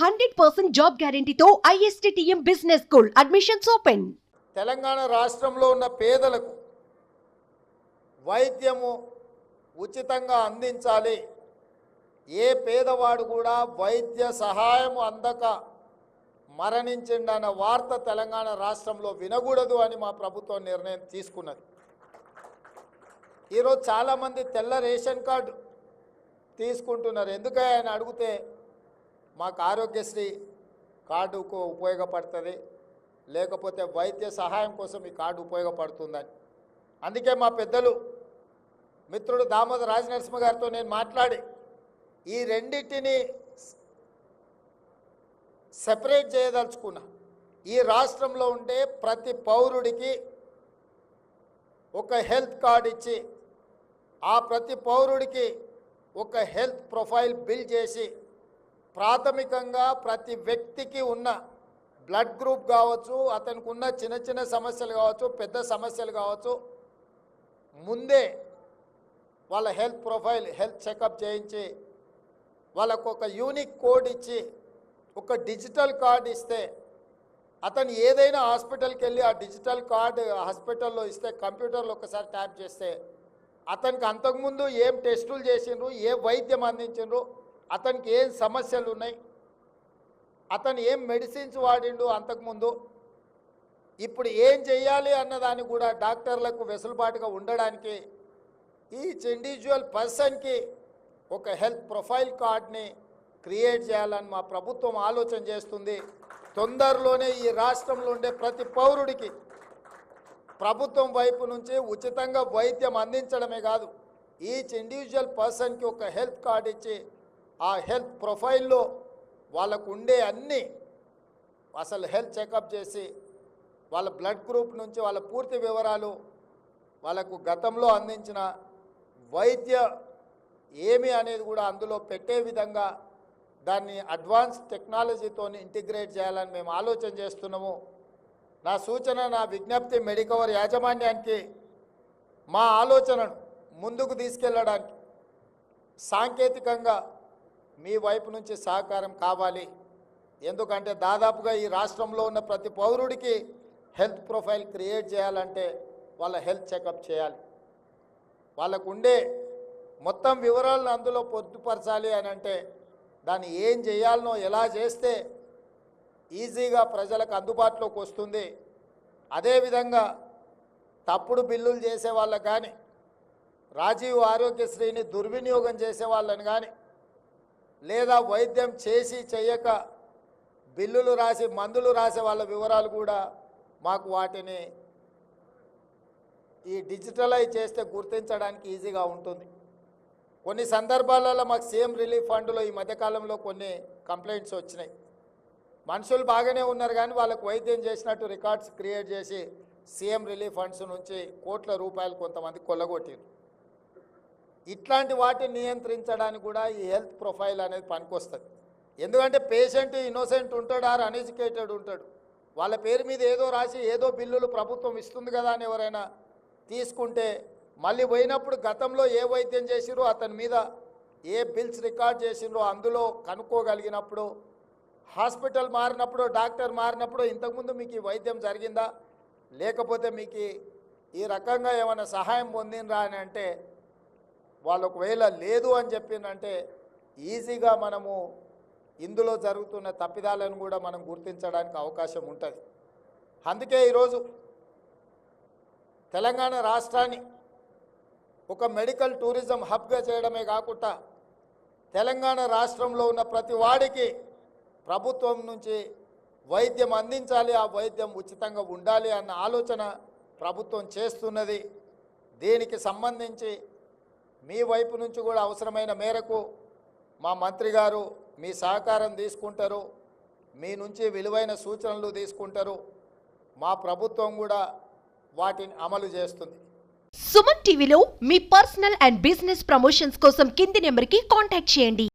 Hundred percent job గ్యారంటీతో ISTM business school. Admissions open Telangana రాష్ట్రంలో ఉన్న పేదలకు వైద్యము ఉచితంగా అందించాలి. ఏ పేదవాడు కూడా వైద్య సహాయం అందక మరణించిండన్న వార్త తెలంగాణ రాష్ట్రంలో వినకూడదు అని మా ప్రభుత్వం నిర్ణయం తీసుకున్నది. ఈరోజు చాలామంది తెల్ల రేషన్ కార్డు తీసుకుంటున్నారు. ఎందుకని అడిగితే మాకు ఆరోగ్యశ్రీ కార్డుకు ఉపయోగపడుతుంది. లేకపోతే వైద్య సహాయం కోసం ఈ కార్డు ఉపయోగపడుతుందని. అందుకే మా పెద్దలు మిత్రుడు దామోదర రాజనరసింహ గారితో నేను మాట్లాడి ఈ రెండింటిని సెపరేట్ చేయదలుచుకున్నా. ఈ రాష్ట్రంలో ఉండే ప్రతి పౌరుడికి ఒక హెల్త్ కార్డ్ ఇచ్చి ఆ ప్రతి పౌరుడికి ఒక హెల్త్ ప్రొఫైల్ బిల్ చేసి ప్రాథమికంగా ప్రతి వ్యక్తికి ఉన్న బ్లడ్ గ్రూప్ కావచ్చు అతనికి ఉన్న చిన్న చిన్న సమస్యలు కావచ్చు పెద్ద సమస్యలు కావచ్చు ముందే వాళ్ళ హెల్త్ ప్రొఫైల్ హెల్త్ చెకప్ చేయించి వాళ్ళకు ఒక యూనిక్ కోడ్ ఇచ్చి ఒక డిజిటల్ కార్డ్ ఇస్తే అతను ఏదైనా హాస్పిటల్కి వెళ్ళి ఆ డిజిటల్ కార్డు హాస్పిటల్లో ఇస్తే కంప్యూటర్లో ఒకసారి ట్యాప్ చేస్తే అతనికి అంతకుముందు ఏం టెస్టులు చేసిండ్రు ఏ వైద్యం అందించిండ్రు అతనికి ఏం సమస్యలు ఉన్నాయి అతను ఏం మెడిసిన్స్ వాడిండు అంతకుముందు? ఇప్పుడు ఏం చేయాలి అన్నదాన్ని కూడా డాక్టర్లకు వెసులుబాటుగా ఉండడానికి ఈచ్ ఇండివిజువల్ పర్సన్కి ఒక హెల్త్ ప్రొఫైల్ కార్డ్ని క్రియేట్ చేయాలని మా ప్రభుత్వం ఆలోచన చేస్తుంది. తొందరలోనే ఈ రాష్ట్రంలో ఉండే ప్రతి పౌరుడికి ప్రభుత్వం వైపు నుంచి ఉచితంగా వైద్యం అందించడమే కాదు ఈచ్ ఇండివిజువల్ పర్సన్కి ఒక హెల్త్ కార్డ్ ఇచ్చి ఆ హెల్త్ ప్రొఫైల్లో వాళ్ళకు ఉండే అన్ని అసలు హెల్త్ చెకప్ చేసి వాళ్ళ బ్లడ్ గ్రూప్ నుంచి వాళ్ళ పూర్తి వివరాలు వాళ్ళకు గతంలో అందించిన వైద్య ఏమి అనేది కూడా అందులో పెట్టే విధంగా దాన్ని అడ్వాన్స్ టెక్నాలజీతో ఇంటిగ్రేట్ చేయాలని మేము ఆలోచన చేస్తున్నాము. నా సూచన నా విజ్ఞప్తి మెడికవర్ యాజమాన్యానికి మా ఆలోచనను ముందుకు తీసుకెళ్ళడానికి సాంకేతికంగా మీ వైపు నుంచి సహకారం కావాలి. ఎందుకంటే దాదాపుగా ఈ రాష్ట్రంలో ఉన్న ప్రతి పౌరుడికి హెల్త్ ప్రొఫైల్ క్రియేట్ చేయాలంటే వాళ్ళ హెల్త్ చెకప్ చేయాలి. వాళ్ళకు ఉండే మొత్తం వివరాలను అందులో పొద్దుపరచాలి అని అంటే దాన్ని ఏం చేయాలనో ఎలా చేస్తే ఈజీగా ప్రజలకు అందుబాటులోకి వస్తుంది. అదేవిధంగా తప్పుడు బిల్లులు చేసే వాళ్ళకు కానీ రాజీవ్ ఆరోగ్యశ్రీని దుర్వినియోగం చేసే వాళ్ళని కానీ లేదా వైద్యం చేసి చేయక బిల్లులు రాసి మందులు రాసే వాళ్ళ వివరాలు కూడా మాకు వాటిని ఈ డిజిటలైజ్ చేస్తే గుర్తించడానికి ఈజీగా ఉంటుంది. కొన్ని సందర్భాలలో మాకు సీఎం రిలీఫ్ ఫండ్లో ఈ మధ్యకాలంలో కొన్ని కంప్లైంట్స్ వచ్చినాయి. మనుషులు బాగానే ఉన్నారు కానీ వాళ్ళకు వైద్యం చేసినట్టు రికార్డ్స్ క్రియేట్ చేసి సీఎం రిలీఫ్ ఫండ్స్ నుంచి కోట్ల రూపాయలు కొంతమంది కొల్లగొట్టారు ఇట్లాంటి వాటిని నియంత్రించడానికి కూడా ఈ హెల్త్ ప్రొఫైల్ అనేది పనికొస్తుంది. ఎందుకంటే పేషెంట్ ఇన్నోసెంట్ ఉంటాడు ఆర్ అన్ఎడ్యుకేటెడ్ ఉంటాడు. వాళ్ళ పేరు మీద ఏదో రాసి ఏదో బిల్లులు ప్రభుత్వం ఇస్తుంది కదా అని ఎవరైనా తీసుకుంటే మళ్ళీ పోయినప్పుడు గతంలో ఏ వైద్యం చేసిరో అతని మీద ఏ బిల్స్ రికార్డ్ చేసిండ్రో అందులో కనుక్కోగలిగినప్పుడు హాస్పిటల్ మారినప్పుడు డాక్టర్ మారినప్పుడు ఇంతకుముందు మీకు ఈ వైద్యం జరిగిందా? లేకపోతే మీకు ఈ- ఈ రకంగా ఏమైనా సహాయం పొందినరా అని అంటే వాళ్ళు ఒకవేళ లేదు అని చెప్పిందంటే ఈజీగా మనము ఇందులో జరుగుతున్న తప్పిదాలను కూడా మనం గుర్తించడానికి అవకాశం ఉంటుంది. అందుకే ఈరోజు తెలంగాణ రాష్ట్రాన్ని ఒక మెడికల్ టూరిజం హబ్గా చేయడమే కాకుండా తెలంగాణ రాష్ట్రంలో ఉన్న ప్రతి వాడికి ప్రభుత్వం నుంచి వైద్యం అందించాలి ఆ వైద్యం ఉచితంగా ఉండాలి అన్న ఆలోచన ప్రభుత్వం చేస్తున్నది. దీనికి సంబంధించి మీ వైపు నుంచి కూడా అవసరమైన మేరకు మా మంత్రి గారు మీ సహకారం తీసుకుంటారు మీ నుంచి విలువైన సూచనలు తీసుకుంటారు. మా ప్రభుత్వం కూడా వాటిని అమలు చేస్తుంది. సుమన్ టీవీలో మీ పర్సనల్ అండ్ బిజినెస్ ప్రమోషన్స్ కోసం కింది నెంబర్కి కాంటాక్ట్ చేయండి.